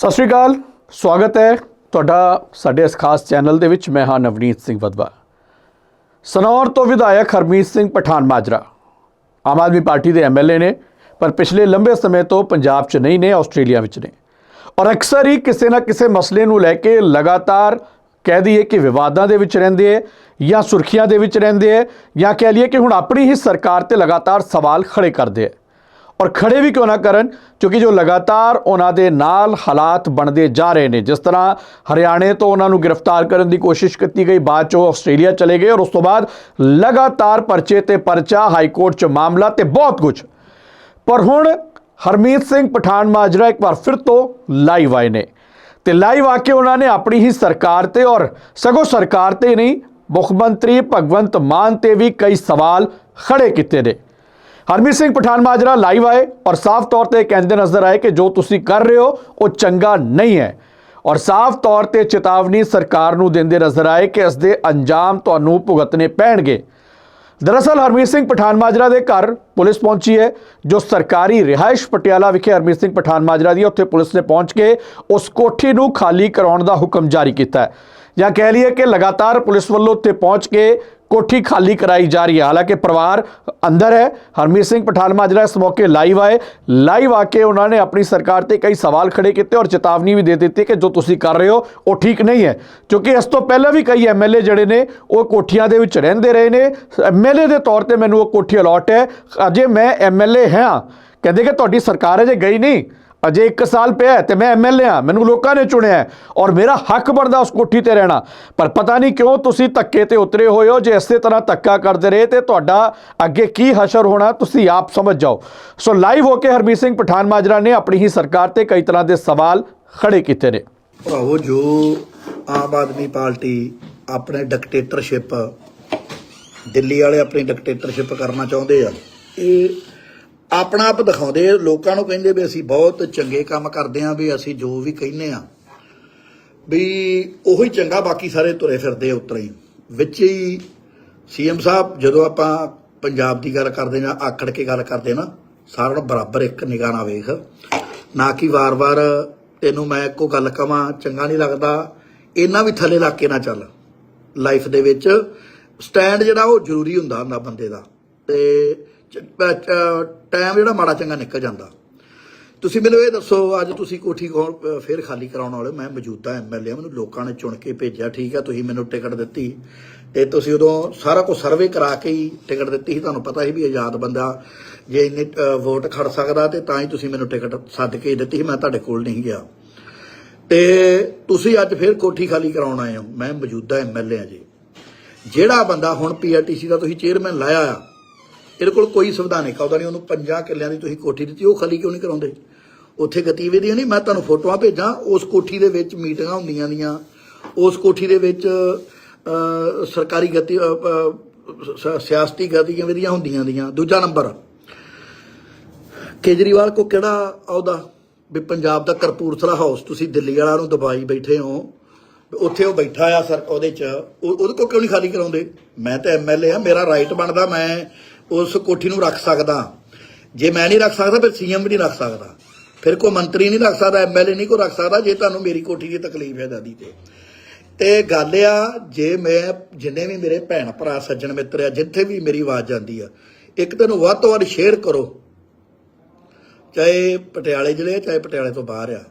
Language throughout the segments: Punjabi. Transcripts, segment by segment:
ਸਤਿ ਸ਼੍ਰੀ ਅਕਾਲ, ਸਵਾਗਤ ਹੈ ਤੁਹਾਡਾ ਸਾਡੇ ਇਸ ਖਾਸ ਚੈਨਲ ਦੇ ਵਿੱਚ। ਮੈਂ ਹਾਂ ਨਵਨੀਤ ਸਿੰਘ ਵਦਵਾ ਸਨੌਰ ਤੋਂ ਵਿਧਾਇਕ ਹਰਮੀਤ ਸਿੰਘ ਪਠਾਨ ਮਾਜਰਾ। ਆਮ ਆਦਮੀ ਪਾਰਟੀ ਦੇ ਐਮਐਲਏ ਨੇ, ਪਰ ਪਿਛਲੇ ਲੰਬੇ ਸਮੇਂ ਤੋਂ ਪੰਜਾਬ 'ਚ ਨਹੀਂ ਨੇ, ਆਸਟ੍ਰੇਲੀਆ ਵਿੱਚ ਨੇ। ਔਰ ਅਕਸਰ ਹੀ ਕਿਸੇ ਨਾ ਕਿਸੇ ਮਸਲੇ ਨੂੰ ਲੈ ਕੇ ਲਗਾਤਾਰ ਕਹਿ ਦਈਏ ਕਿ ਵਿਵਾਦਾਂ ਦੇ ਵਿੱਚ ਰਹਿੰਦੇ ਹੈ, ਜਾਂ ਸੁਰਖੀਆਂ ਦੇ ਵਿੱਚ ਰਹਿੰਦੇ ਹੈ, ਜਾਂ ਕਹਿ ਲਈਏ ਕਿ ਹੁਣ ਆਪਣੀ ਹੀ ਸਰਕਾਰ ਤੇ ਲਗਾਤਾਰ ਸਵਾਲ ਖੜੇ ਕਰਦੇ ਹੈ। ਔਰ ਖੜੇ ਵੀ ਕਿਉਂ ਨਾ ਕਰਨ? ਕਿਉਂਕਿ ਜੋ ਲਗਾਤਾਰ ਉਹਨਾਂ ਦੇ ਨਾਲ ਹਾਲਾਤ ਬਣਦੇ ਜਾ ਰਹੇ ਨੇ, ਜਿਸ ਤਰ੍ਹਾਂ ਹਰਿਆਣੇ ਤੋਂ ਉਹਨਾਂ ਨੂੰ ਗ੍ਰਿਫਤਾਰ ਕਰਨ ਦੀ ਕੋਸ਼ਿਸ਼ ਕੀਤੀ ਗਈ, ਬਾਅਦ ਚੋਂ ਆਸਟ੍ਰੇਲੀਆ ਚਲੇ ਗਏ ਔਰ ਉਸ ਤੋਂ ਬਾਅਦ ਲਗਾਤਾਰ ਪਰਚੇ ਤੇ ਪਰਚਾ ਹਾਈ ਕੋਰਟ 'ਚ ਮਾਮਲਾ ਤੇ ਬਹੁਤ ਕੁਝ। ਪਰ ਹੁਣ ਹਰਮੀਤ ਸਿੰਘ ਪਠਾਨ ਮਾਜਰਾ ਇੱਕ ਵਾਰ ਫਿਰ ਤੋਂ ਲਾਈਵ ਆਏ ਨੇ ਤੇ ਲਾਈਵ ਆ ਕੇ ਉਹਨਾਂ ਨੇ ਆਪਣੀ ਹੀ ਸਰਕਾਰ ਤੇ ਔਰ ਸਗੋਂ ਸਰਕਾਰ ਤੇ ਨਹੀਂ, ਮੁੱਖ ਮੰਤਰੀ ਭਗਵੰਤ ਮਾਨ ਤੇ ਵੀ ਕਈ ਸਵਾਲ ਖੜੇ ਕੀਤੇ ਨੇ। ਹਰਮੀਤ ਸਿੰਘ ਪਠਾਨ ਮਾਜਰਾ ਲਾਈਵ ਆਏ ਔਰ ਸਾਫ਼ ਤੌਰ ਤੇ ਕਹਿੰਦੇ ਨਜ਼ਰ ਆਏ ਕਿ ਜੋ ਤੁਸੀਂ ਕਰ ਰਹੇ ਹੋ, ਉਹ ਚੰਗਾ ਨਹੀਂ ਹੈ। ਔਰ ਸਾਫ਼ ਤੌਰ ਤੇ ਚੇਤਾਵਨੀ ਸਰਕਾਰ ਨੂੰ ਦਿੰਦੇ ਨਜ਼ਰ ਆਏ ਕਿ ਇਸ ਦੇ ਅੰਜਾਮ ਤੁਹਾਨੂੰ ਭੁਗਤਣੇ ਪੈਣਗੇ। ਦਰਅਸਲ ਹਰਮੀਤ ਸਿੰਘ ਪਠਾਨ ਮਾਜਰਾ ਦੇ ਘਰ ਪੁਲਿਸ ਪਹੁੰਚੀ ਹੈ, ਜੋ ਸਰਕਾਰੀ ਰਿਹਾਇਸ਼ ਪਟਿਆਲਾ ਵਿਖੇ ਹਰਮੀਤ ਸਿੰਘ ਪਠਾਨ ਮਾਜਰਾ ਦੀ ਉੱਥੇ ਪੁਲਿਸ ਨੇ ਪਹੁੰਚ ਕੇ ਉਸ ਕੋਠੀ ਨੂੰ ਖਾਲੀ ਕਰਾਉਣ ਦਾ ਹੁਕਮ ਜਾਰੀ ਕੀਤਾ ਹੈ। ਜਾਂ ਕਹਿ ਲਈਏ ਕਿ ਲਗਾਤਾਰ ਪੁਲਿਸ ਵੱਲੋਂ ਉੱਥੇ ਪਹੁੰਚ ਕੇ ਕੋਠੀ ਖਾਲੀ ਕਰਾਈ ਜਾ ਰਹੀ ਹੈ। ਹਾਲਾਂਕਿ ਪਰਿਵਾਰ ਅੰਦਰ ਹੈ। ਹਰਮੀਤ ਸਿੰਘ ਪਠਾਨ ਜਿਹੜਾ ਇਸ ਮੌਕੇ ਲਾਈਵ ਆਏ। ਲਾਈਵ ਆ ਕੇ ਉਹਨਾਂ ਨੇ ਆਪਣੀ ਸਰਕਾਰ ਤੇ ਕਈ ਸਵਾਲ ਖੜੇ ਕੀਤੇ ਔਰ ਚੇਤਾਵਨੀ ਵੀ ਦੇ ਦਿੱਤੀ ਕਿ ਜੋ ਤੁਸੀਂ ਕਰ ਰਹੇ ਹੋ, ਉਹ ਠੀਕ ਨਹੀਂ ਹੈ। ਕਿਉਂਕਿ ਇਸ ਤੋਂ ਪਹਿਲਾਂ ਵੀ ਕਈ ਐਮਐਲਏ ਜਿਹੜੇ ਨੇ, ਉਹ ਕੋਠੀਆਂ ਦੇ ਵਿੱਚ ਰਹਿੰਦੇ ਰਹੇ ਨੇ। ਐਮਐਲਏ ਦੇ ਤੌਰ ਤੇ ਮੈਨੂੰ ਉਹ ਕੋਠੀ ਅਲਾਟ ਹੈ। ਅਜੇ ਮੈਂ ਐਮਐਲਏ ਹਾਂ। ਕਹਿੰਦੇ ਕਿ ਤੁਹਾਡੀ ਸਰਕਾਰ ਅਜੇ ਗਈ ਨਹੀਂ। ਅਜੇ 1 ਸਾਲ ਪਿਆ ਹੈ ਤੇ ਮੈਂ ਐਮਐਲਏ ਹਾਂ, ਮੈਨੂੰ ਲੋਕਾਂ ਨੇ ਚੁਣਿਆ ਹੈ ਔਰ ਮੇਰਾ ਹੱਕ ਬਣਦਾ ਉਸ ਕੋਠੀ ਤੇ ਰਹਿਣਾ। ਪਰ ਪਤਾ ਨਹੀਂ ਕਿਉਂ ਤੁਸੀਂ ਧੱਕੇ ਤੇ ਉਤਰੇ ਹੋਏ ਹੋ ਜੇ ਇਸੇ ਤਰ੍ਹਾਂ ਧੱਕਾ ਕਰਦੇ ਰਹੇ ਤੇ ਤੁਹਾਡਾ ਅੱਗੇ ਕੀ ਹਸ਼ਰ ਹੋਣਾ, ਤੁਸੀਂ ਆਪ ਸਮਝ ਜਾਓ। ਸੋ ਲਾਈਵ ਹੋ ਕੇ ਹਰਮੀਤ ਸਿੰਘ ਪਠਾਨ ਮਾਜਰਾ ਨੇ ਆਪਣੀ ਹੀ ਸਰਕਾਰ ਤੇ ਕਈ ਤਰ੍ਹਾਂ ਦੇ ਸਵਾਲ ਖੜੇ ਕੀਤੇ ਨੇ। ਭਰਾਵੋ, ਜੋ ਆਮ ਆਦਮੀ ਪਾਰਟੀ ਆਪਣੇ ਡਿਕਟੇਟਰਸ਼ਿਪ, ਦਿੱਲੀ ਵਾਲੇ ਆਪਣੀ ਡਿਕਟੇਟਰਸ਼ਿਪ ਕਰਨਾ ਚਾਹੁੰਦੇ ਆ, ਇਹ ਆਪਣਾ ਆਪ ਦਿਖਾਉਂਦੇ ਲੋਕਾਂ ਨੂੰ ਕਹਿੰਦੇ ਵੀ ਅਸੀਂ ਬਹੁਤ ਚੰਗੇ ਕੰਮ ਕਰਦੇ ਆ, ਵੀ ਅਸੀਂ ਜੋ ਵੀ ਕਹਿੰਦੇ ਆ, ਵੀ ਉਹੀ ਚੰਗਾ ਬਾਕੀ ਸਾਰੇ ਤੁਰੇ ਫਿਰਦੇ ਆ ਉਤਰੇ ਹੀ। ਵਿੱਚ ਹੀ ਸੀਐਮ ਸਾਹਿਬ, ਜਦੋਂ ਆਪਾਂ ਪੰਜਾਬ ਦੀ ਗੱਲ ਕਰਦੇ ਜਾਂ ਆਕੜ ਕੇ ਗੱਲ ਕਰਦੇ ਨਾ, ਸਾਰਿਆਂ ਨੂੰ ਬਰਾਬਰ ਇੱਕ ਨਿਗਾਹ ਨਾਲ ਵੇਖ। ਨਾ ਕਿ ਵਾਰ-ਵਾਰ ਤੈਨੂੰ ਮੈਂ ਇੱਕੋ ਗੱਲ ਕਵਾਂ, ਚੰਗਾ ਨਹੀਂ ਲੱਗਦਾ ਇਹਨਾਂ ਵੀ ਥੱਲੇ ਲੱਗ ਕੇ ਨਾ ਚੱਲ। ਲਾਈਫ ਦੇ ਵਿੱਚ ਸਟੈਂਡ ਜਿਹੜਾ ਉਹ ਜ਼ਰੂਰੀ ਹੁੰਦਾ ਹੁੰਦਾ ਬੰਦੇ ਦਾ। ਤੇ ਟਾਈਮ ਜਿਹੜਾ ਮਾੜਾ ਚੰਗਾ ਨਿਕਲ ਜਾਂਦਾ। ਤੁਸੀਂ ਮੈਨੂੰ ਇਹ ਦੱਸੋ, ਅੱਜ ਤੁਸੀਂ ਕੋਠੀ ਕੌਣ ਫਿਰ ਖਾਲੀ ਕਰਾਉਣ ਵਾਲੇ ਹੋ। ਮੈਂ ਮੌਜੂਦਾ ਐਮਐਲਏ ਮੈਨੂੰ ਲੋਕਾਂ ਨੇ ਚੁਣ ਕੇ ਭੇਜਿਆ। ਠੀਕ ਆ, ਤੁਸੀਂ ਮੈਨੂੰ ਟਿਕਟ ਦਿੱਤੀ। ਤੇ ਤੁਸੀਂ ਉਦੋਂ ਸਾਰਾ ਕੁਝ ਸਰਵੇ ਕਰਾ ਕੇ ਹੀ ਟਿਕਟ ਦਿੱਤੀ ਸੀ। ਤੁਹਾਨੂੰ ਪਤਾ ਸੀ ਵੀ ਆਜ਼ਾਦ ਬੰਦਾ, ਜੇ ਇੰਨੇ ਵੋਟ ਖੜ ਸਕਦਾ ਤੇ ਤਾਂ ਹੀ ਤੁਸੀਂ ਮੈਨੂੰ ਟਿਕਟ ਸੱਦ ਕੇ ਦਿੱਤੀ ਸੀ। ਮੈਂ ਤੁਹਾਡੇ ਕੋਲ ਨਹੀਂ ਗਿਆ। ਤੇ ਤੁਸੀਂ ਅੱਜ ਫਿਰ ਕੋਠੀ ਖਾਲੀ ਕਰਾਉਣ ਆਏ ਹੋ। ਮੈਂ ਮੌਜੂਦਾ ਐਮਐਲਏ ਆ ਜੀ। ਜਿਹੜਾ ਬੰਦਾ ਹੁਣ ਪੀਆਰਟੀਸੀ ਦਾ ਤੁਸੀਂ ਚੇਅਰਮੈਨ ਲਾਇਆ ਆ ਇਹਦੇ ਕੋਲ ਕੋਈ ਸੰਵਿਧਾਨਿਕ ਅਹੁਦਾ ਨਹੀਂ ਉਹਨੂੰ ਪੰਜਾਂ ਕਿੱਲਿਆਂ ਦੀ ਤੁਸੀਂ ਕੋਠੀ ਦਿੱਤੀ, ਉਹ ਖਾਲੀ ਕਿਉਂ ਨਹੀਂ ਕਰਾਉਂਦੇ? ਉੱਥੇ ਗਤੀਵਿਧੀਆਂ ਨਹੀਂ ਮੈਂ ਤੁਹਾਨੂੰ ਫੋਟੋਆਂ ਭੇਜਾਂ, ਉਸ ਕੋਠੀ ਦੇ ਵਿੱਚ ਮੀਟਿੰਗਾਂ ਹੁੰਦੀਆਂ ਦੀਆਂ ਉਸ ਕੋਠੀ ਦੇ ਵਿੱਚ ਸਰਕਾਰੀ ਗਤੀ ਸਿਆਸਤੀ ਗਤੀਵਿਧੀਆਂ ਹੁੰਦੀਆਂ ਦੀਆਂ ਦੂਜਾ ਨੰਬਰ, ਕੇਜਰੀਵਾਲ ਕੋ ਕਿਹੜਾ ਅਹੁਦਾ? ਵੀ ਪੰਜਾਬ ਦਾ ਕਰਪੂਰਥਲਾ ਹਾਊਸ, ਤੁਸੀਂ ਦਿੱਲੀ ਵਾਲਾ ਨੂੰ ਦਬਾਈ ਬੈਠੇ ਹੋ, ਉੱਥੇ ਉਹ ਬੈਠਾ ਆ ਸਰ, ਉਹਦੇ ਚ, ਉਹ- ਉਹਦੇ ਕੋ ਕਿਉਂ ਨਹੀਂ ਖਾਲੀ ਕਰਾਉਂਦੇ? ਮੈਂ ਤਾਂ ਐਮਐਲਏ ਆ, ਮੇਰਾ ਰਾਈਟ ਬਣਦਾ, ਮੈਂ ਉਸ ਕੋਠੀ ਨੂੰ ਰੱਖ ਸਕਦਾ। ਜੇ ਮੈਂ ਨਹੀਂ ਰੱਖ ਸਕਦਾ ਫਿਰ ਸੀਐਮ ਵੀ ਨਹੀਂ ਰੱਖ ਸਕਦਾ। ਫਿਰ ਕੋਈ ਮੰਤਰੀ ਨਹੀਂ ਰੱਖ ਸਕਦਾ ਐਮਐਲਏ ਨਹੀਂ ਕੋਈ ਰੱਖ ਸਕਦਾ ਜੇ ਤੁਹਾਨੂੰ ਮੇਰੀ ਕੋਠੀ ਦੀ ਤਕਲੀਫ ਹੈ ਦਾਦੀ ਤੇ। ਤੇ ਗੱਲ ਆ ਜੇ ਮੈਂ ਜਿੰਨੇ ਵੀ ਮੇਰੇ ਭੈਣ ਭਰਾ ਸੱਜਣ ਮਿੱਤਰ ਆ ਜਿੱਥੇ ਵੀ ਮੇਰੀ ਆਵਾਜ਼ ਜਾਂਦੀ ਆ ਇੱਕ ਤੈਨੂੰ ਵੱਧ ਤੋਂ ਵੱਧ ਸ਼ੇਅਰ ਕਰੋ। ਚਾਹੇ ਪਟਿਆਲੇ ਜ਼ਿਲ੍ਹੇ ਆ, ਚਾਹੇ ਪਟਿਆਲੇ ਤੋਂ ਬਾਹਰ ਆ।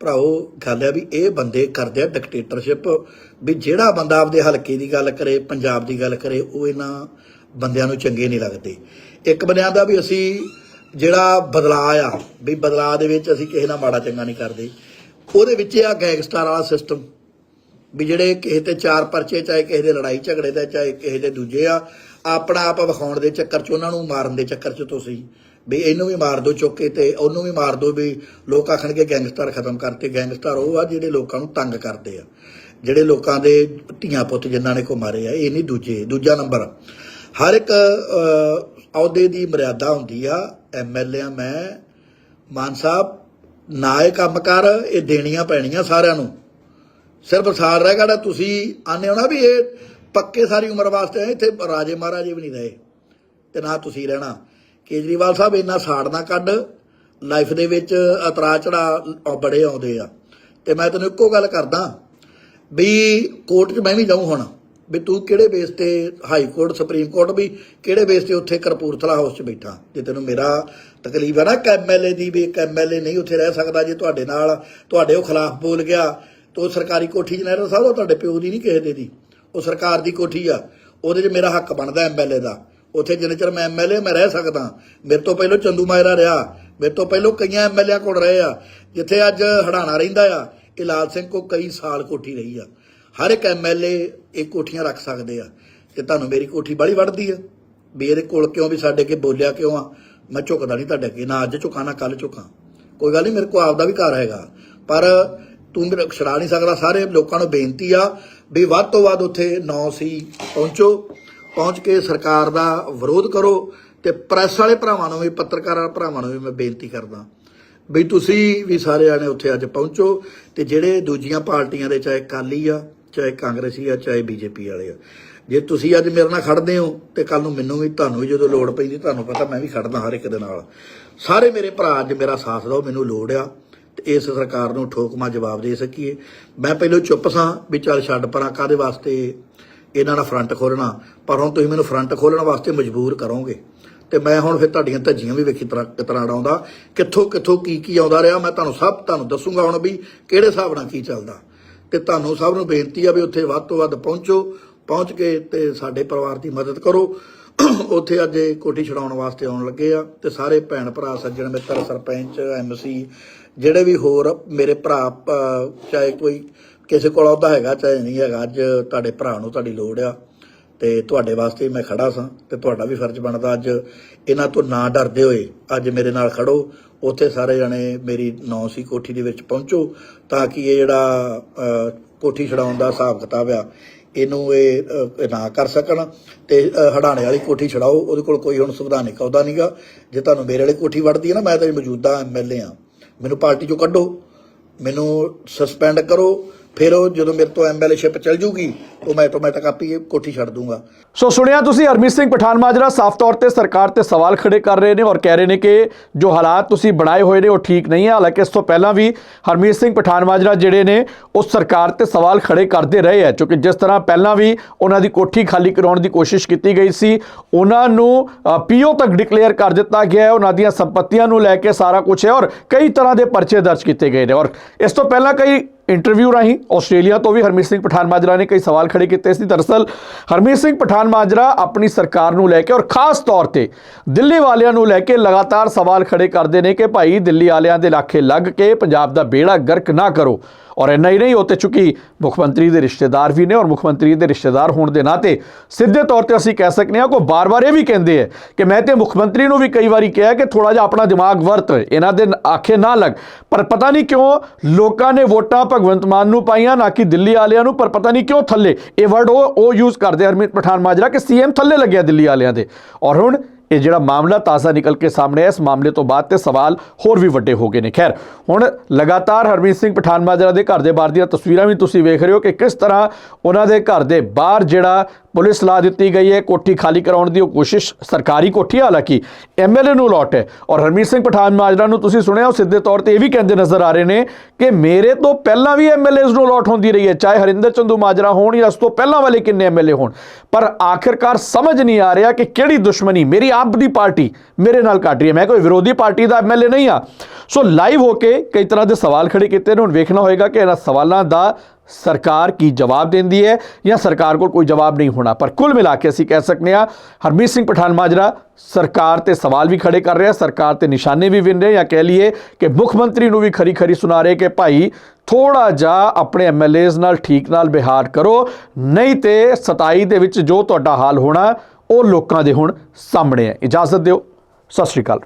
ਭਰਾਓ ਗੱਲ ਆ ਵੀ ਇਹ ਬੰਦੇ ਕਰਦੇ ਆ ਡਿਕਟੇਟਰਸ਼ਿਪ ਵੀ ਜਿਹੜਾ ਬੰਦਾ ਆਪਦੇ ਹਲਕੇ ਦੀ ਗੱਲ ਕਰੇ ਪੰਜਾਬ ਦੀ ਗੱਲ ਕਰੇ ਉਹ ਇਹਨਾਂ ਬੰਦਿਆਂ ਨੂੰ ਚੰਗੇ ਨਹੀਂ ਲੱਗਦੇ। ਇੱਕ ਬੰਦਿਆਂ ਦਾ ਵੀ ਅਸੀਂ ਜਿਹੜਾ ਬਦਲਾਅ ਆ, ਵੀ ਬਦਲਾਅ ਦੇ ਵਿੱਚ ਅਸੀਂ ਕਿਸੇ ਨਾਲ ਮਾੜਾ ਚੰਗਾ ਨਹੀਂ ਕਰਦੇ। ਉਹਦੇ ਵਿੱਚ ਆ ਗੈਂਗਸਟਰ ਵਾਲਾ ਸਿਸਟਮ ਵੀ ਜਿਹੜੇ ਕਿਸੇ ਤੇ ਚਾਰ ਪਰਚੇ, ਚਾਹੇ ਕਿਸੇ ਦੇ ਲੜਾਈ ਝਗੜੇ ਦਾ, ਚਾਹੇ ਕਿਸੇ ਦੇ ਦੂਜੇ ਆ, ਆਪਣਾ ਆਪ ਵਿਖਾਉਣ ਦੇ ਚੱਕਰ 'ਚ ਉਹਨਾਂ ਨੂੰ ਮਾਰਨ ਦੇ ਚੱਕਰ 'ਚ ਤੁਸੀਂ। ਵੀ ਇਹਨੂੰ ਵੀ ਮਾਰ ਦਿਓ ਚੁੱਕ ਕੇ ਤੇ ਉਹਨੂੰ ਵੀ ਮਾਰ ਦਿਓ ਵੀ ਲੋਕ ਆਖਣਗੇ ਗੈਂਗਸਟਰ ਖਤਮ ਕਰਤੇ। ਗੈਂਗਸਟਰ ਉਹ ਆ ਜਿਹੜੇ ਲੋਕਾਂ ਨੂੰ ਤੰਗ ਕਰਦੇ ਆ। ਜਿਹੜੇ ਲੋਕਾਂ ਦੇ ਧੀਆਂ ਪੁੱਤ ਜਿਨ੍ਹਾਂ ਨੇ ਕੋ ਮਾਰੇ ਆ, ਇਹ ਨਹੀਂ ਦੂਜੇ। ਦੂਜਾ ਨੰਬਰ ਹਰ ਇੱਕ ਅਹੁਦੇ ਦੀ ਮਰਿਆਦਾ ਹੁੰਦੀ ਆ। ਐਮਐਲਏ ਆ ਮੈਂ, ਮਾਨ ਸਾਹਿਬ, ਨਾ ਇਹ ਕੰਮ ਕਰ, ਇਹ ਦੇਣੀਆਂ ਪੈਣੀਆਂ ਸਾਰਿਆਂ ਨੂੰ। ਸਿਰਫ ਸਾਲ ਰਹਿ ਗਿਆ, ਤੁਸੀਂ ਆਨੇ ਹੋ ਨਾ ਵੀ ਇਹ ਪੱਕੇ ਸਾਰੀ ਉਮਰ ਵਾਸਤੇ ਇੱਥੇ ਰਾਜੇ ਮਹਾਰਾਜੇ ਵੀ ਨਹੀਂ ਰਹੇ। ਤੇ ਨਾ ਤੁਸੀਂ ਰਹਿਣਾ। ਕੇਜਰੀਵਾਲ ਸਾਹਿਬ, ਇੰਨਾ ਸਾੜ ਨਾ ਕੱਢ, ਲਾਈਫ ਦੇ ਵਿੱਚ ਉਤਰਾ ਚੜਾ ਬੜੇ ਆਉਂਦੇ ਆ। ਤੇ ਮੈਂ ਤੈਨੂੰ ਇੱਕੋ ਗੱਲ ਕਰਦਾ ਵੀ ਕੋਰਟ 'ਚ ਮੈਂ ਵੀ ਜਾਊਂ ਹੁਣ। ਵੀ ਤੂੰ ਕਿਹੜੇ ਬੇਸ ਤੇ ਹਾਈ ਕੋਰਟ ਸੁਪਰੀਮ ਕੋਰਟ ਵੀ ਕਿਹੜੇ ਬੇਸ ਤੇ ਉੱਥੇ ਕਰਪੂਰਥਲਾ ਹਾਊਸ 'ਚ ਬੈਠਾ? ਜੇ ਤੈਨੂੰ ਮੇਰਾ ਤਕਲੀਫ ਹੈ ਨਾ ਕਿ ਐਮਐਲਏ ਦੀ ਵੀ ਇੱਕ ਐਮਐਲਏ ਨਹੀਂ ਉੱਥੇ ਰਹਿ ਸਕਦਾ, ਜੇ ਤੁਹਾਡੇ ਨਾਲ ਤੁਹਾਡੇ ਉਹ ਖਿਲਾਫ ਬੋਲ ਗਿਆ, ਤਾਂ ਉਹ ਸਰਕਾਰੀ ਕੋਠੀ 'ਚ ਨਹੀਂ ਰਹਿ ਸਕਦਾ ਉਹ ਤੁਹਾਡੇ ਪਿਓ ਦੀ ਨਹੀਂ ਕਿਸੇ ਦੇ ਦੀ। ਉਹ ਸਰਕਾਰ ਦੀ ਕੋਠੀ ਆ। ਉਹਦੇ 'ਚ ਮੇਰਾ ਹੱਕ ਬਣਦਾ ਐਮਐਲਏ ਦਾ। ਉੱਥੇ ਜਿੰਨੇ ਚਿਰ ਮੈਂ ਐਮਐਲਏ ਮੈਂ ਰਹਿ ਸਕਦਾ, ਮੇਰੇ ਤੋਂ ਪਹਿਲਾਂ ਚੰਦੂ ਮਾਇਰਾ ਰਿਹਾ, ਮੇਰੇ ਤੋਂ ਪਹਿਲਾਂ ਕਈਆਂ ਐਮਐਲਏ ਕੋਲ ਰਹੇ ਆ। ਜਿੱਥੇ ਅੱਜ ਹੜਾਣਾ ਰਹਿੰਦਾ ਆ, ਇਹ ਲਾਲ ਸਿੰਘ ਕੋ ਕਈ ਸਾਲ ਕੋਠੀ ਰਹੀ ਆ। ਹਰ ਇੱਕ ਐਮਐਲਏ ਇਹ ਕੋਠੀਆਂ ਰੱਖ ਸਕਦੇ ਆ ਤੇ ਤੁਹਾਨੂੰ ਮੇਰੀ ਕੋਠੀ ਬੜੀ ਵੱਢਦੀ ਆ? ਵੀ ਇਹਦੇ ਕੋਲ ਕਿਉਂ ਵੀ ਸਾਡੇ ਕੇ ਬੋਲਿਆ ਕਿਉਂ ਆ? ਮੈਂ ਝੁਕਦਾ ਨਹੀਂ ਤੁਹਾਡੇ ਅੱਗੇ, ਨਾ ਅੱਜ ਝੁਕਾਂ, ਨਾ ਕੱਲ ਝੁਕਾਂ। ਕੋਈ ਗੱਲ ਨਹੀਂ, ਮੇਰੇ ਕੋਲ ਆਪਦਾ ਵੀ ਘਰ ਹੈਗਾ। ਪਰ ਤੂੰ ਮੇਰੇ ਛੜਾ ਨਹੀਂ ਸਕਦਾ, ਸਾਰੇ ਲੋਕਾਂ ਨੂੰ ਬੇਨਤੀ ਆ ਵੀ ਵੱਧ ਤੋਂ ਵੱਧ ਉੱਥੇ ਨੌ ਸੀ ਪਹੁੰਚੋ, ਪਹੁੰਚ ਕੇ ਸਰਕਾਰ ਦਾ ਵਿਰੋਧ ਕਰੋ ਤੇ ਪ੍ਰੈਸ ਵਾਲੇ ਭਰਾਵਾਂ ਨੂੰ ਵੀ, ਪੱਤਰਕਾਰਾਂ ਭਰਾਵਾਂ ਨੂੰ ਵੀ ਮੈਂ ਬੇਨਤੀ ਕਰਦਾ ਵੀ ਤੁਸੀਂ ਵੀ ਸਾਰੇ ਆਣੇ ਉੱਥੇ ਅੱਜ ਪਹੁੰਚੋ ਤੇ ਜਿਹੜੇ ਦੂਜੀਆਂ ਪਾਰਟੀਆਂ ਦੇ, ਚਾਹੇ ਕਾਲੀ ਆ ਚਾਹੇ ਕਾਂਗਰਸੀ ਆ, ਚਾਹੇ ਬੀਜੇਪੀ ਵਾਲੇ ਆ। ਜੇ ਤੁਸੀਂ ਅੱਜ ਮੇਰੇ ਨਾਲ ਖੜਦੇ ਹੋ ਤੇ ਕੱਲ ਨੂੰ ਮੈਨੂੰ ਵੀ, ਤੁਹਾਨੂੰ ਵੀ ਜਦੋਂ ਲੋੜ ਪੈਂਦੀ, ਤੁਹਾਨੂੰ ਪਤਾ ਮੈਂ ਵੀ ਖੜਦਾ ਹਰ ਇੱਕ ਦੇ ਨਾਲ। ਸਾਰੇ ਮੇਰੇ ਭਰਾ ਅੱਜ ਮੇਰਾ ਸਾਥ ਦਿਓ, ਮੈਨੂੰ ਲੋੜ ਆ ਤੇ ਇਸ ਸਰਕਾਰ ਨੂੰ ਠੋਕਮਾ ਜਵਾਬ ਦੇ ਸਕੀਏ। ਮੈਂ ਪਹਿਲਾਂ ਚੁੱਪ ਸਾਂ ਵੀ ਚੱਲ ਛੱਡ ਪਰਾਂ ਕਾਦੇ ਵਾਸਤੇ ਇਹਨਾਂ ਦਾ ਫਰੰਟ ਖੋਲਣਾ ਪਰ ਹੁਣ ਤੁਸੀਂ ਮੈਨੂੰ ਫਰੰਟ ਖੋਲਣ ਵਾਸਤੇ ਮਜਬੂਰ ਕਰੋਗੇ। ਤੇ ਮੈਂ ਹੁਣ ਫਿਰ ਤੁਹਾਡੀਆਂ ਧੱਜੀਆਂ ਵੀ ਵੇਖੀ ਤਰ੍ਹਾਂ ਕਿਤਨਾ ਆਉਂਦਾ। ਕਿੱਥੋਂ ਕਿੱਥੋਂ ਕੀ ਕੀ ਆਉਂਦਾ ਰਿਹਾ, ਮੈਂ ਤੁਹਾਨੂੰ ਸਭ ਤੁਹਾਨੂੰ ਦੱਸੂਗਾ ਹੁਣ ਵੀ ਕਿਹੜੇ ਹਿਸਾਬ ਨਾਲ ਕੀ ਚੱਲਦਾ। ਤੇ ਤੁਹਾਨੂੰ ਸਭ ਨੂੰ ਬੇਨਤੀ ਆ ਵੀ ਉੱਥੇ ਵੱਧ ਤੋਂ ਵੱਧ ਪਹੁੰਚੋ, ਪਹੁੰਚ ਕੇ ਤੇ ਸਾਡੇ ਪਰਿਵਾਰ ਦੀ ਮਦਦ ਕਰੋ। ਉੱਥੇ ਅੱਜ ਕੋਠੀ ਛਡਾਉਣ ਵਾਸਤੇ ਆਉਣ ਲੱਗੇ ਆ ਤੇ ਸਾਰੇ ਭੈਣ ਭਰਾ, ਸੱਜਣ ਮਿੱਤਰ, ਸਰਪੰਚ ਐਮਸੀ ਜਿਹੜੇ ਵੀ ਹੋਰ ਮੇਰੇ ਭਰਾ ਚਾਹੇ ਕੋਈ ਕਿਸੇ ਕੋਲ ਆਉਂਦਾ ਹੈਗਾ, ਚਾਹੇ ਨਹੀਂ ਹੈਗਾ, ਅੱਜ ਤੁਹਾਡੇ ਭਰਾ ਨੂੰ ਤੁਹਾਡੀ ਲੋੜ ਆ। ਤੇ ਤੁਹਾਡੇ ਵਾਸਤੇ ਮੈਂ ਖੜਾ ਸਾਂ ਤੇ ਤੁਹਾਡਾ ਵੀ ਫਰਜ਼ ਬਣਦਾ ਅੱਜ ਇਹਨਾਂ ਤੋਂ ਨਾ ਡਰਦੇ ਹੋਏ ਅੱਜ ਮੇਰੇ ਨਾਲ ਖੜੋ। ਉੱਥੇ ਸਾਰੇ ਜਣੇ ਮੇਰੀ ਨੌ ਸੀ, ਕੋਠੀ ਦੇ ਵਿੱਚ ਪਹੁੰਚੋ ਤਾਂ ਕਿ ਇਹ ਜਿਹੜਾ ਕੋਠੀ ਛਡਾਉਣ ਦਾ ਹਿਸਾਬ ਕਿਤਾਬ ਆ, ਇਹਨੂੰ ਇਹ ਨਾ ਕਰ ਸਕਣ ਤੇ ਹੜਾਣੇ ਵਾਲੀ ਕੋਠੀ ਛਡਾਓ। ਉਹਦੇ ਕੋਲ ਕੋਈ ਹੁਣ ਸੰਵਿਧਾਨਿਕ ਅਹੁਦਾ ਨਹੀਂਗਾ ਜੇ ਤੁਹਾਨੂੰ ਮੇਰੇ ਵਾਲੀ ਕੋਠੀ ਵੜਦੀ ਹੈ ਨਾ, ਮੈਂ ਤਾਂ ਮੌਜੂਦਾ ਐਮਐਲਏ ਆ ਮੈਨੂੰ ਪਾਰਟੀ ਚੋਂ ਕੱਢੋ, ਮੈਨੂੰ ਸਸਪੈਂਡ ਕਰੋ। ਫਿਰ ਉਹ ਜਦੋਂ ਮੇਰੇ ਤੋਂ ਐਮਐਲਏਸ਼ਿਪ ਚੱਲ ਜੂਗੀ, ਉਹ ਮੈਂ ਆਟੋਮੈਟਿਕ ਆਪੀ ਇਹ ਕੋਠੀ ਛੱਡ ਦੂੰਗਾ। ਸੋ ਸੁਣਿਆ ਤੁਸੀਂ, ਹਰਮੀਤ ਸਿੰਘ ਪਠਾਨ ਮਾਜਰਾ, ਸਾਫ਼ ਤੌਰ ਤੇ ਸਰਕਾਰ ਤੇ ਸਵਾਲ ਖੜੇ ਕਰ ਰਹੇ ਨੇ ਔਰ ਕਹਿ ਰਹੇ ਨੇ ਕਿ ਜੋ ਹਾਲਾਤ ਤੁਸੀਂ ਬਣਾਏ ਹੋਏ ਨੇ, ਉਹ ਠੀਕ ਨਹੀਂ ਹੈ ਹਾਲਾਂਕਿ ਇਸ ਤੋਂ ਪਹਿਲਾਂ ਵੀ ਹਰਮੀਤ ਸਿੰਘ ਪਠਾਨ ਮਾਜਰਾ ਜਿਹੜੇ ਨੇ, ਉਹ ਸਰਕਾਰ ਤੇ ਸਵਾਲ ਖੜੇ ਕਰਦੇ ਰਹੇ ਹੈ ਕਿਉਂਕਿ ਜਿਸ ਤਰ੍ਹਾਂ ਪਹਿਲਾਂ ਵੀ ਉਹਨਾਂ ਦੀ ਕੋਠੀ ਖਾਲੀ ਕਰਾਉਣ ਦੀ ਕੋਸ਼ਿਸ਼ ਕੀਤੀ ਗਈ ਸੀ, ਉਹਨਾਂ ਨੂੰ ਪੀਓ ਤੱਕ ਡਿਕਲੇਅਰ ਕਰ ਦਿੱਤਾ ਗਿਆ ਹੈ, ਉਹਨਾਂ ਦੀਆਂ ਸੰਪਤੀਆਂ ਨੂੰ ਲੈ ਕੇ ਸਾਰਾ ਕੁਝ ਹੈ ਔਰ ਕਈ ਤਰ੍ਹਾਂ ਦੇ ਪਰਚੇ ਦਰਜ ਕੀਤੇ ਗਏ ਨੇ ਔਰ ਇਸ ਤੋਂ ਪਹਿਲਾਂ ਕਈ ਇੰਟਰਵਿਊ ਰਾਹੀਂ ਆਸਟ੍ਰੇਲੀਆ ਤੋਂ ਵੀ ਹਰਮੀਤ ਸਿੰਘ ਪਠਾਨ ਮਾਜਰਾ ਨੇ ਕਈ ਸਵਾਲ ਖੜੇ ਕੀਤੇ ਸੀ। ਦਰਅਸਲ, ਹਰਮੀਤ ਸਿੰਘ ਪਠਾਨ ਮਾਜਰਾ ਆਪਣੀ ਸਰਕਾਰ ਨੂੰ ਲੈ ਕੇ ਔਰ ਖਾਸ ਤੌਰ ਤੇ ਦਿੱਲੀ ਵਾਲਿਆਂ ਨੂੰ ਲੈ ਕੇ ਲਗਾਤਾਰ ਸਵਾਲ ਖੜੇ ਕਰਦੇ ਨੇ ਕਿ ਭਾਈ ਦਿੱਲੀ ਵਾਲਿਆਂ ਦੇ ਲਾਖੇ ਲੱਗ ਕੇ ਪੰਜਾਬ ਦਾ ਬੇੜਾ ਗਰਕ ਨਾ ਕਰੋ। ਔਰ ਇੰਨਾ ਹੀ ਨਹੀਂ, ਉਹ ਚੁੱਕੀ ਮੁੱਖ ਮੰਤਰੀ ਦੇ ਰਿਸ਼ਤੇਦਾਰ ਵੀ ਨੇ ਔਰ ਮੁੱਖ ਮੰਤਰੀ ਦੇ ਰਿਸ਼ਤੇਦਾਰ ਹੋਣ ਦੇ ਨਾਤੇ ਸਿੱਧੇ ਤੌਰ ਤੇ ਅਸੀਂ ਕਹਿ ਸਕਨੇ ਹਾਂ ਕੋ ਬਾਰ-ਬਾਰ ਇਹ ਵੀ ਕਹਿੰਦੇ ਆ ਕਿ ਮੈਂ ਤੇ ਮੁੱਖ ਮੰਤਰੀ ਨੂੰ ਵੀ ਕਈ ਵਾਰੀ ਕਿਹਾ ਕਿ ਥੋੜਾ ਜਿਹਾ ਆਪਣਾ ਦਿਮਾਗ ਵਰਤ, ਇਹਨਾਂ ਦੇ ਆਖੇ ਨਾ ਲੱਗ। ਪਰ ਪਤਾ ਨਹੀਂ ਕਿਉਂ ਲੋਕਾਂ ਨੇ ਵੋਟਾਂ ਭਗਵੰਤ ਮਾਨ ਨੂੰ ਪਾਈਆਂ, ਨਾ ਕਿ ਦਿੱਲੀ ਵਾਲਿਆਂ ਨੂੰ, ਪਰ ਪਤਾ ਨਹੀਂ ਕਿਉਂ ਥੱਲੇ। ਇਹ ਵਰਡ ਉਹ ਉਹ ਯੂਜ਼ ਕਰਦੇ ਹਰਮੀਤ ਪਠਾਨ ਮਾਜਰਾ ਕਿ ਸੀਐਮ ਥੱਲੇ ਲੱਗਿਆ ਦਿੱਲੀ ਵਾਲਿਆਂ ਦੇ। ਔਰ ਹੁਣ ਇਹ ਜਿਹੜਾ ਮਾਮਲਾ ਤਾਜ਼ਾ ਨਿਕਲ ਕੇ ਸਾਹਮਣੇ ਆਇਆ, ਇਸ ਮਾਮਲੇ ਤੋਂ ਬਾਅਦ ਤੇ ਸਵਾਲ ਹੋਰ ਵੀ ਵੱਡੇ ਹੋ ਗਏ ਨੇ। ਖੈਰ, ਹੁਣ ਲਗਾਤਾਰ ਹਰਮੀਤ ਸਿੰਘ ਪਠਾਨ ਮਾਜਰਾ ਦੇ ਘਰ ਦੇ ਬਾਹਰ ਦੀਆਂ ਤਸਵੀਰਾਂ ਵੀ ਤੁਸੀਂ ਵੇਖ ਰਹੇ ਹੋ ਕਿ ਕਿਸ ਤਰ੍ਹਾਂ ਉਹਨਾਂ ਦੇ ਘਰ ਦੇ ਬਾਹਰ ਜਿਹੜਾ ਪੁਲਿਸ ਲਾ ਦਿੱਤੀ ਗਈ ਹੈ ਕੋਠੀ ਖਾਲੀ ਕਰਾਉਣ ਦੀ ਉਹ ਕੋਸ਼ਿਸ਼ ਸਰਕਾਰੀ ਕੋਠੀ ਹੈ, ਹਾਲਾਂਕਿ ਐਮਐਲਏ ਨੂੰ ਲੋਟ ਹੈ। ਔਰ ਹਰਮੀਤ ਸਿੰਘ ਪਠਾਨ ਮਾਜਰਾ ਨੂੰ ਤੁਸੀਂ ਸੁਣਿਆ ਉਹ ਸਿੱਧੇ ਤੌਰ ਤੇ ਇਹ ਵੀ ਕਹਿੰਦੇ ਨਜ਼ਰ ਆ ਰਹੇ ਨੇ ਕਿ ਮੇਰੇ ਤੋਂ ਪਹਿਲਾਂ ਵੀ ਐਮਐਲਏਜ਼ ਨੂੰ ਲੋਟ ਹੁੰਦੀ ਰਹੀ ਹੈ ਚਾਹੇ ਹਰਿੰਦਰ ਚੰਦੂ ਮਾਜਰਾ ਹੋਣ ਜਾਂ ਉਸ ਤੋਂ ਪਹਿਲਾਂ ਵਾਲੇ ਕਿੰਨੇ ਐਮਐਲਏ ਹੋਣ। ਪਰ ਆਖਿਰਕਾਰ ਸਮਝ ਨਹੀਂ ਆ ਰਿਹਾ ਕਿ ਕਿਹੜੀ ਦੁਸ਼ਮਣੀ ਮੇਰੀ ਆਪ ਦੀ ਪਾਰਟੀ ਮੇਰੇ ਨਾਲ ਕੱਢ ਰਹੀ ਹੈ। ਮੈਂ ਕੋਈ ਵਿਰੋਧੀ ਪਾਰਟੀ ਦਾ ਐਮਐਲਏ ਨਹੀਂ ਆ। ਸੋ ਲਾਈਵ ਹੋ ਕੇ ਕਈ ਤਰ੍ਹਾਂ ਦੇ ਸਵਾਲ ਖੜੇ ਕੀਤੇ ਨੇ। ਹੁਣ ਵੇਖਣਾ ਹੋਏਗਾ ਕਿ ਇਹਨਾਂ ਸਵਾਲਾਂ ਦਾ ਸਰਕਾਰ ਕੀ ਜਵਾਬ ਦਿੰਦੀ ਹੈ ਜਾਂ ਸਰਕਾਰ ਕੋਲ ਕੋਈ ਜਵਾਬ ਨਹੀਂ ਹੋਣਾ। ਪਰ ਕੁੱਲ ਮਿਲਾ ਕੇ ਅਸੀਂ ਕਹਿ ਸਕਦੇ ਹਾਂ, ਹਰਮੀਤ ਸਿੰਘ ਪਠਾਨ ਮਾਜਰਾ ਸਰਕਾਰ ਤੇ ਸਵਾਲ ਵੀ ਖੜੇ ਕਰ ਰਿਹਾ, ਸਰਕਾਰ ਤੇ ਨਿਸ਼ਾਨੇ ਵੀ ਵਿੰਨ ਰਹੇ ਜਾਂ ਕਹਿ ਲਈਏ ਕਿ ਮੁੱਖ ਮੰਤਰੀ ਨੂੰ ਵੀ ਖਰੀ ਖਰੀ ਸੁਣਾ ਰਹੇ ਕਿ ਭਾਈ ਥੋੜਾ ਜਿਹਾ ਆਪਣੇ ਐਮਐਲਏਜ਼ ਨਾਲ ਠੀਕ ਨਾਲ ਵਿਹਾਰ ਕਰੋ, ਨਹੀਂ ਤੇ 27 ਦੇ ਵਿੱਚ ਜੋ ਤੁਹਾਡਾ ਹਾਲ ਹੋਣਾ, ਉਹ ਲੋਕਾਂ ਦੇ ਹੁਣ ਸਾਹਮਣੇ ਹੈ। ਇਜਾਜ਼ਤ ਦਿਓ। ਸਤਿ ਸ਼੍ਰੀ ਅਕਾਲ।